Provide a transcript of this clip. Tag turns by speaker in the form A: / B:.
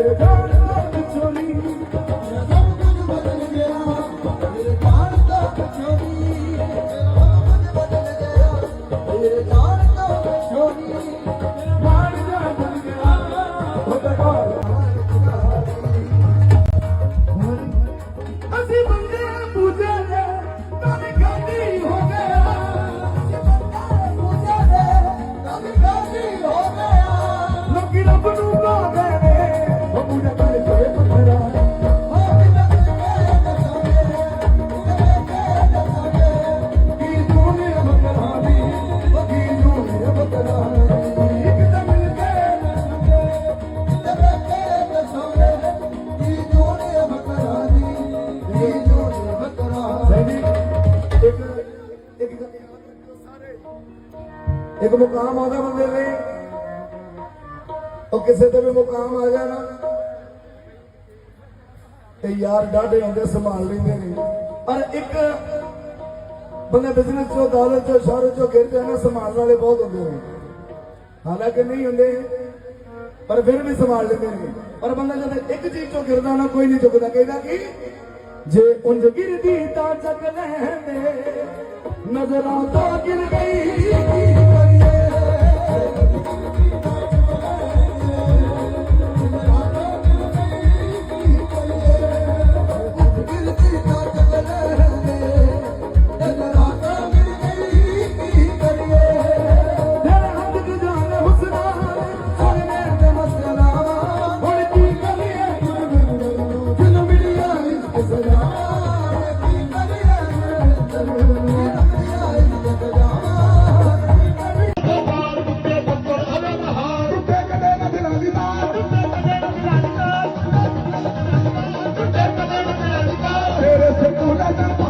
A: চোখের জল চলি ਇੱਕ ਇੱਕ ਮੁਕਾਮ ਆਉਂਦਾ ਬੰਦੇ ਦੇ ਉਹ ਕਿਸੇ ਤੇ ਵੀ ਮੁਕਾਮ ਆ ਜਾਣਾ। ਤੇ ਯਾਰ ਡਾਢੇ ਹੁੰਦੇ ਸੰਭਾਲ ਲੈਂਦੇ ਨੇ। ਪਰ ਇੱਕ ਬੰਦੇ ਬਿਜ਼ਨਸ ਚੋਂ, ਦੌਲਤ ਚੋਂ, ਸ਼ਹਿਰ ਚੋਂ ਗਿਰ ਜਾਣਾ ਸੰਭਾਲਣ ਵਾਲੇ ਬਹੁਤ ਹੁੰਦੇ ਨੇ। ਹਾਲਾਂਕਿ ਨਹੀਂ ਹੁੰਦੇ, ਪਰ ਫਿਰ ਵੀ ਸੰਭਾਲ ਲੈਂਦੇ ਨੇ। ਪਰ ਬੰਦਾ ਜਦ ਇੱਕ ਚੀਜ਼ ਚੋਂ ਗਿਰਦਾ ਨਾ, ਕੋਈ ਨਹੀਂ ਚੁੱਕਦਾ। ਕਹਿੰਦਾ ਕਿ? ਜੇ ਉਂਝ ਗਿਰਦੀ ਤਾਂ ਚੱਕ ਲੈਂਦੇ ਨਜ਼ਰਾਂ ਤਾਂ ਗਿਰ ਗਈ Let's go.